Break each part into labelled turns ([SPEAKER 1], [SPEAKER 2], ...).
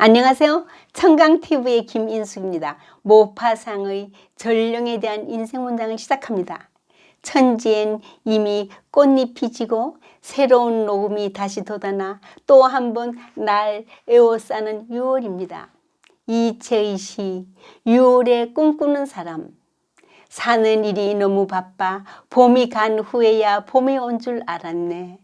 [SPEAKER 1] 안녕하세요. 청강TV의 김인숙입니다. 모파상의 전령에 대한 인생 문장을 시작합니다. 천지엔 이미 꽃잎이 지고 새로운 녹음이 다시 돋아나 또 한 번 날 에워싸는 6월입니다. 이채의 시 6월에 꿈꾸는 사람 사는 일이 너무 바빠 봄이 간 후에야 봄이 온 줄 알았네.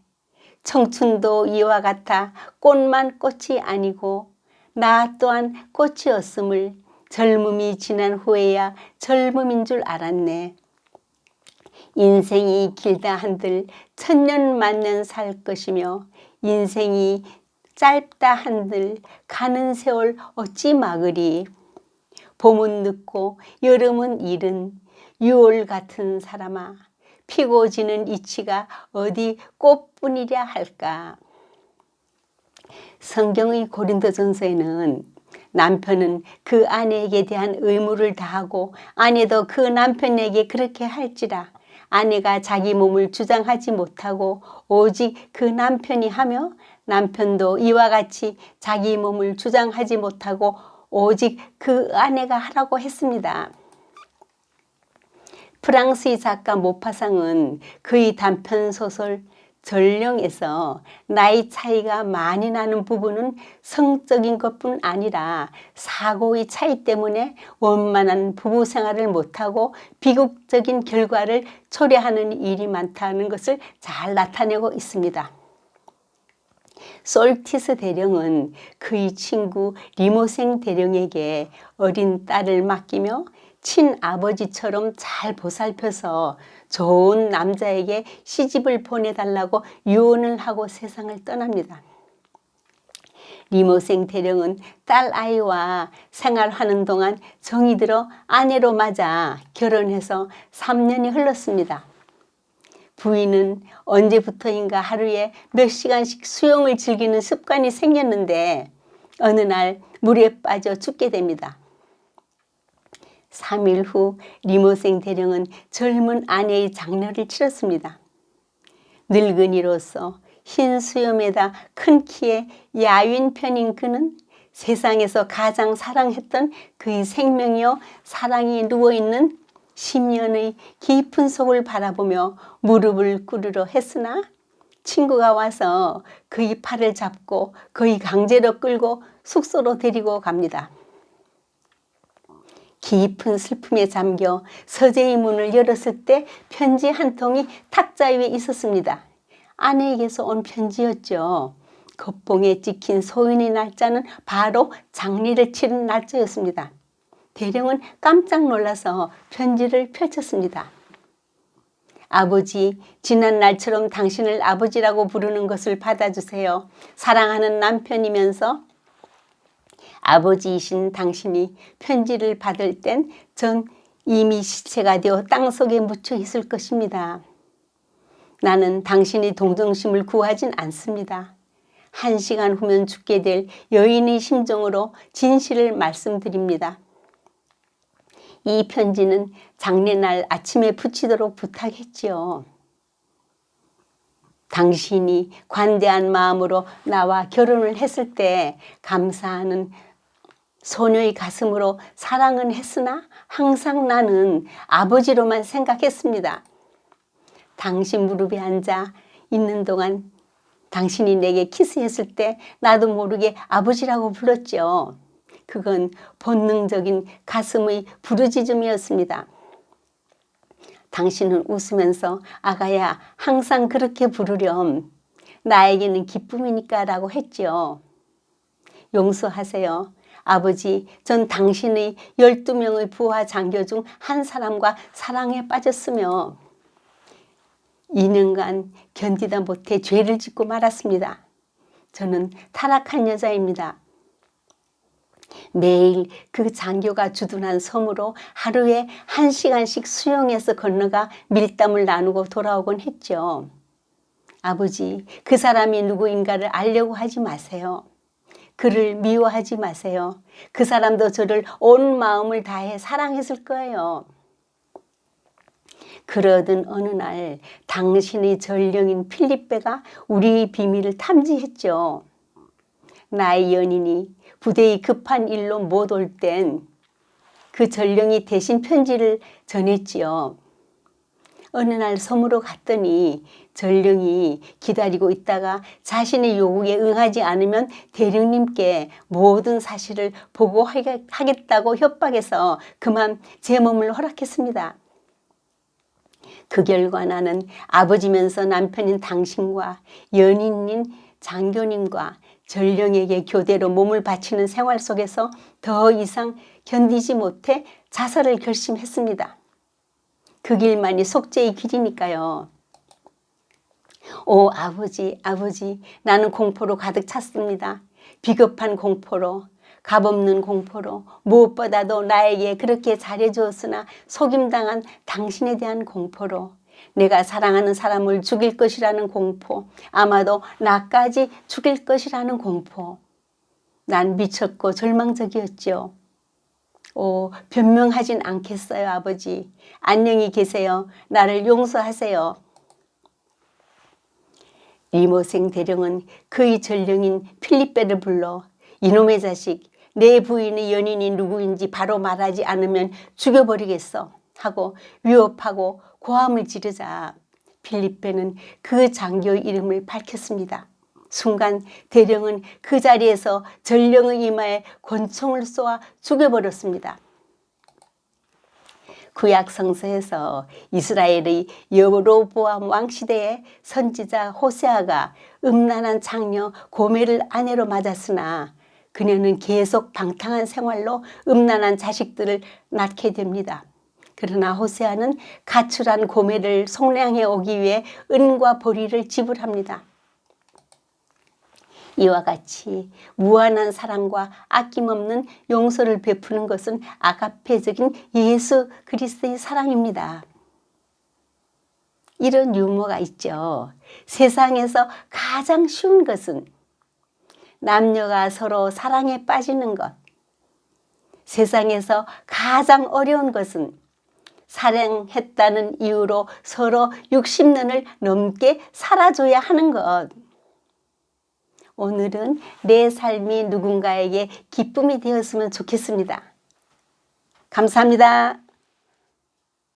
[SPEAKER 1] 청춘도 이와 같아 꽃만 꽃이 아니고 나 또한 꽃이었음을 젊음이 지난 후에야 젊음인 줄 알았네. 인생이 길다 한들 천년 만년 살 것이며 인생이 짧다 한들 가는 세월 어찌 막으리. 봄은 늦고 여름은 이른 6월 같은 사람아 피고 지는 이치가 어디 꽃뿐이랴 할까. 성경의 고린도전서에는 남편은 그 아내에게 대한 의무를 다하고 아내도 그 남편에게 그렇게 할지라 아내가 자기 몸을 주장하지 못하고 오직 그 남편이 하며 남편도 이와 같이 자기 몸을 주장하지 못하고 오직 그 아내가 하라고 했습니다. 프랑스의 작가 모파상은 그의 단편 소설 전령에서 나이 차이가 많이 나는 부분은 성적인 것뿐 아니라 사고의 차이 때문에 원만한 부부 생활을 못하고 비극적인 결과를 초래하는 일이 많다는 것을 잘 나타내고 있습니다. 솔티스 대령은 그의 친구 리모생 대령에게 어린 딸을 맡기며 친아버지처럼 잘 보살펴서 좋은 남자에게 시집을 보내달라고 유언을 하고 세상을 떠납니다. 리모생 대령은 딸 아이와 생활하는 동안 정이 들어 아내로 맞아 결혼해서 3년이 흘렀습니다. 부인은 언제부터인가 하루에 몇 시간씩 수영을 즐기는 습관이 생겼는데 어느 날 물에 빠져 죽게 됩니다. 3일 후 리모생 대령은 젊은 아내의 장례를 치렀습니다. 늙은이로서 흰 수염에다 큰 키에 야윈 편인 그는 세상에서 가장 사랑했던 그의 생명이요 사랑이 누워있는 10년의 깊은 속을 바라보며 무릎을 꿇으려 했으나 친구가 와서 그의 팔을 잡고 그의 강제로 끌고 숙소로 데리고 갑니다. 깊은 슬픔에 잠겨 서재의 문을 열었을 때 편지 한 통이 탁자 위에 있었습니다. 아내에게서 온 편지였죠. 겉봉에 찍힌 소인의 날짜는 바로 장례를 치른 날짜였습니다. 대령은 깜짝 놀라서 편지를 펼쳤습니다. 아버지, 지난 날처럼 당신을 아버지라고 부르는 것을 받아주세요. 사랑하는 남편이면서 아버지이신 당신이 편지를 받을 땐 전 이미 시체가 되어 땅속에 묻혀 있을 것입니다. 나는 당신이 동정심을 구하진 않습니다. 한 시간 후면 죽게 될 여인의 심정으로 진실을 말씀드립니다. 이 편지는 장례날 아침에 붙이도록 부탁했지요. 당신이 관대한 마음으로 나와 결혼을 했을 때 감사하는 소녀의 가슴으로 사랑은 했으나 항상 나는 아버지로만 생각했습니다. 당신 무릎에 앉아 있는 동안 당신이 내게 키스했을 때 나도 모르게 아버지라고 불렀죠. 그건 본능적인 가슴의 부르짖음이었습니다. 당신은 웃으면서 아가야 항상 그렇게 부르렴. 나에게는 기쁨이니까 라고 했죠. 용서하세요. 아버지, 전 당신의 12명의 부하 장교 중 한 사람과 사랑에 빠졌으며 2년간 견디다 못해 죄를 짓고 말았습니다. 저는 타락한 여자입니다. 매일 그 장교가 주둔한 섬으로 하루에 한 시간씩 수영해서 건너가 밀담을 나누고 돌아오곤 했죠. 아버지, 그 사람이 누구인가를 알려고 하지 마세요. 그를 미워하지 마세요. 그 사람도 저를 온 마음을 다해 사랑했을 거예요. 그러던 어느 날 당신의 전령인 필립베가 우리 비밀을 탐지했죠. 나의 연인이 부대의 급한 일로 못 올 땐 그 전령이 대신 편지를 전했지요. 어느 날 섬으로 갔더니 전령이 기다리고 있다가 자신의 요구에 응하지 않으면 대령님께 모든 사실을 보고하겠다고 협박해서 그만 제 몸을 허락했습니다. 그 결과 나는 아버지면서 남편인 당신과 연인인 장교님과 전령에게 교대로 몸을 바치는 생활 속에서 더 이상 견디지 못해 자살을 결심했습니다. 그 길만이 속죄의 길이니까요. 오 아버지 아버지 나는 공포로 가득 찼습니다. 비겁한 공포로 값없는 공포로 무엇보다도 나에게 그렇게 잘해주었으나 속임당한 당신에 대한 공포로 내가 사랑하는 사람을 죽일 것이라는 공포 아마도 나까지 죽일 것이라는 공포 난 미쳤고 절망적이었죠. 오, 변명하진 않겠어요, 아버지. 안녕히 계세요. 나를 용서하세요. 리모생 대령은 그의 전령인 필리페를 불러 이놈의 자식, 내 부인의 연인이 누구인지 바로 말하지 않으면 죽여버리겠어 하고 위협하고 고함을 지르자 필리페는 그 장교의 이름을 밝혔습니다. 순간 대령은 그 자리에서 전령의 이마에 권총을 쏘아 죽여버렸습니다. 구약 성서에서 이스라엘의 여로보암 왕 시대에 선지자 호세아가 음란한 장녀 고멜을 아내로 맞았으나 그녀는 계속 방탕한 생활로 음란한 자식들을 낳게 됩니다. 그러나 호세아는 가출한 고멜을 속량해 오기 위해 은과 보리를 지불합니다. 이와 같이 무한한 사랑과 아낌없는 용서를 베푸는 것은 아가페적인 예수 그리스도의 사랑입니다. 이런 유머가 있죠. 세상에서 가장 쉬운 것은 남녀가 서로 사랑에 빠지는 것. 세상에서 가장 어려운 것은 사랑했다는 이유로 서로 60년을 넘게 살아줘야 하는 것. 오늘은 내 삶이 누군가에게 기쁨이 되었으면 좋겠습니다. 감사합니다.